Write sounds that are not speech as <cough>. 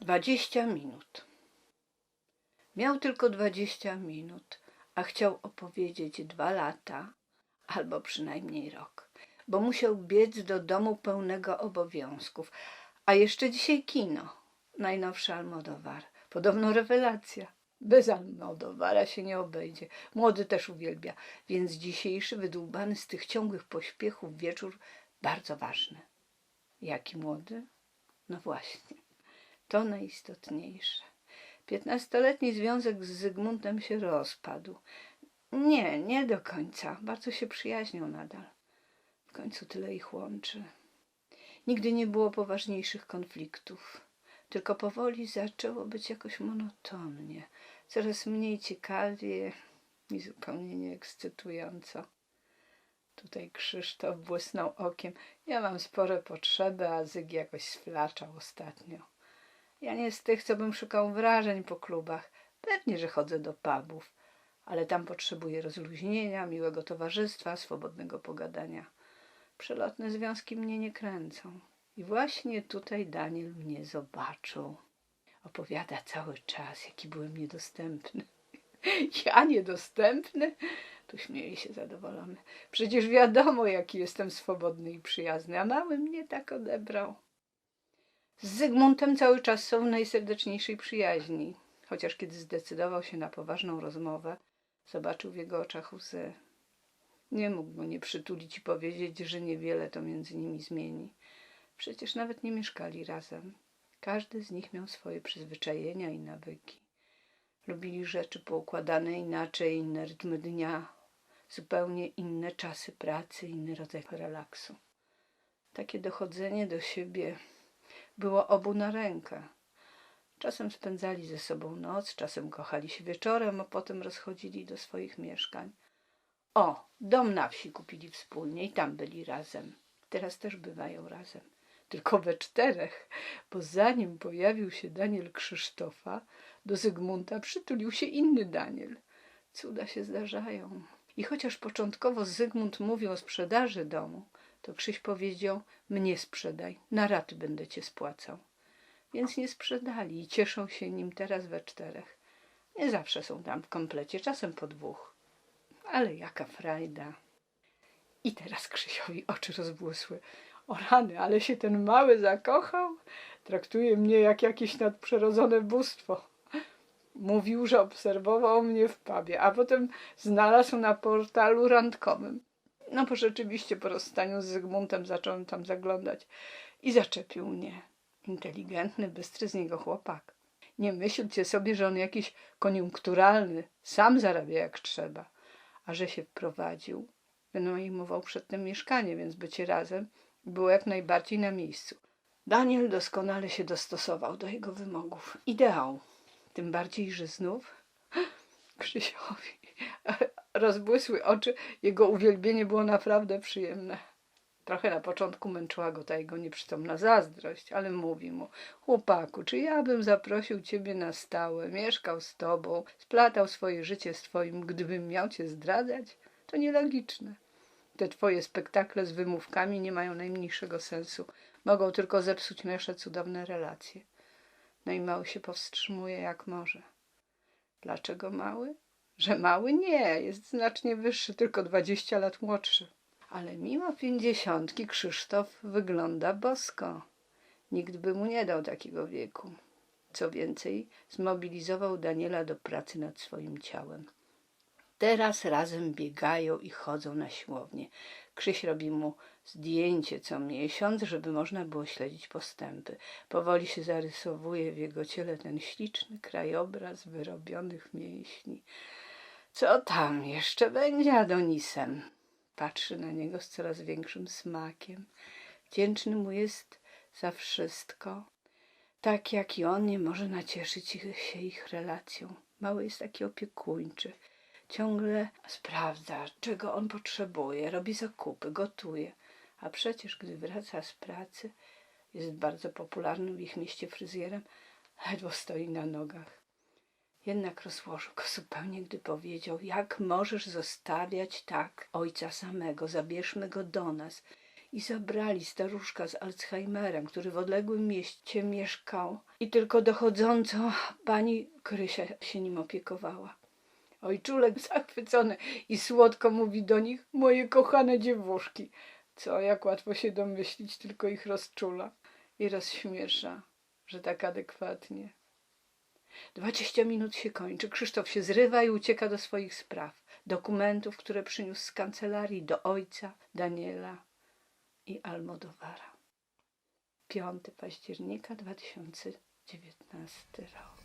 Dwadzieścia minut. Miał tylko dwadzieścia minut, a chciał opowiedzieć dwa lata, albo przynajmniej rok, bo musiał biec do domu pełnego obowiązków. A jeszcze dzisiaj kino. Najnowszy Almodowar. Podobno rewelacja. Bez Almodowara się nie obejdzie. Młody też uwielbia, więc dzisiejszy wydłubany z tych ciągłych pośpiechów wieczór bardzo ważny. Jaki młody? No właśnie, to najistotniejsze. Piętnastoletni związek z Zygmuntem się rozpadł. Nie, nie do końca. Bardzo się przyjaźnią nadal. W końcu tyle ich łączy. Nigdy nie było poważniejszych konfliktów. Tylko powoli zaczęło być jakoś monotonnie, coraz mniej ciekawie i zupełnie nieekscytująco. Tutaj Krzysztof błysnął okiem. Ja mam spore potrzeby, a Zyg jakoś sflaczał ostatnio. Ja nie z tych, co bym szukał wrażeń po klubach. Pewnie, że chodzę do pubów, ale tam potrzebuję rozluźnienia, miłego towarzystwa, swobodnego pogadania. Przelotne związki mnie nie kręcą. I właśnie tutaj Daniel mnie zobaczył. Opowiada cały czas, jaki byłem niedostępny. <laughs> Ja niedostępny? Tu śmieje się zadowolony. Przecież wiadomo, jaki jestem swobodny i przyjazny, a mały mnie tak odebrał. Z Zygmuntem cały czas są w najserdeczniejszej przyjaźni, chociaż kiedy zdecydował się na poważną rozmowę, zobaczył w jego oczach łzy. Nie mógł mu nie przytulić i powiedzieć, że niewiele to między nimi zmieni. Przecież nawet nie mieszkali razem. Każdy z nich miał swoje przyzwyczajenia i nawyki. Lubili rzeczy poukładane inaczej, inne rytmy dnia, zupełnie inne czasy pracy, inny rodzaj relaksu. Takie dochodzenie do siebie było obu na rękę. Czasem spędzali ze sobą noc, czasem kochali się wieczorem, a potem rozchodzili do swoich mieszkań. O, dom na wsi kupili wspólnie i tam byli razem. Teraz też bywają razem. Tylko we czterech, bo zanim pojawił się Daniel Krzysztofa, do Zygmunta przytulił się inny Daniel. Cuda się zdarzają. I chociaż początkowo Zygmunt mówił o sprzedaży domu, to Krzyś powiedział: Mnie sprzedaj, na raty będę cię spłacał. Więc nie sprzedali i cieszą się nim teraz we czterech. Nie zawsze są tam w komplecie, czasem po dwóch. Ale jaka frajda. I teraz Krzysiowi oczy rozbłysły. O rany, ale się ten mały zakochał. Traktuje mnie jak jakieś nadprzyrodzone bóstwo. Mówił, że obserwował mnie w pubie, a potem znalazł na portalu randkowym. No bo rzeczywiście po rozstaniu z Zygmuntem zacząłem tam zaglądać i zaczepił mnie. Inteligentny, bystry z niego chłopak. Nie myślcie sobie, że on jakiś koniunkturalny, sam zarabia jak trzeba. A że się wprowadził, wynajmował przedtem mieszkanie, więc bycie razem było jak najbardziej na miejscu. Daniel doskonale się dostosował do jego wymogów. Ideał. Tym bardziej, że znów <gasps> Krzysiowi rozbłysły oczy, jego uwielbienie było naprawdę przyjemne. Trochę na początku męczyła go ta jego nieprzytomna zazdrość, ale mówi mu, chłopaku, czy ja bym zaprosił ciebie na stałe, mieszkał z tobą, splatał swoje życie z twoim, gdybym miał cię zdradzać? To nielogiczne. Te twoje spektakle z wymówkami nie mają najmniejszego sensu. Mogą tylko zepsuć nasze cudowne relacje. No i mały się powstrzymuje jak może. Dlaczego mały? Że mały nie, jest znacznie wyższy, tylko dwadzieścia lat młodszy. Ale mimo pięćdziesiątki Krzysztof wygląda bosko. Nikt by mu nie dał takiego wieku. Co więcej, zmobilizował Daniela do pracy nad swoim ciałem. Teraz razem biegają i chodzą na siłownię. Krzyś robi mu zdjęcie co miesiąc, żeby można było śledzić postępy. Powoli się zarysowuje w jego ciele ten śliczny krajobraz wyrobionych mięśni. Co tam jeszcze będzie Adonisem? Patrzy na niego z coraz większym smakiem. Wdzięczny mu jest za wszystko. Tak jak i on nie może nacieszyć się ich relacją. Mały jest taki opiekuńczy ciągle sprawdza, czego on potrzebuje, robi zakupy, gotuje. A przecież, gdy wraca z pracy, jest bardzo popularnym w ich mieście fryzjerem, ledwo stoi na nogach. Jednak rozłożył go zupełnie, gdy powiedział, jak możesz zostawiać tak ojca samego, zabierzmy go do nas. i zabrali staruszka z Alzheimerem, który w odległym mieście mieszkał i tylko dochodząco pani Krysia się nim opiekowała. Ojczulek zachwycony i słodko mówi do nich, moje kochane dziewuszki. Co, jak łatwo się domyślić, tylko ich rozczula i rozśmiesza, że tak adekwatnie. Dwadzieścia minut się kończy. Krzysztof się zrywa i ucieka do swoich spraw, dokumentów, które przyniósł z kancelarii do ojca, Daniela i Almodowara. 5 października 2019 rok.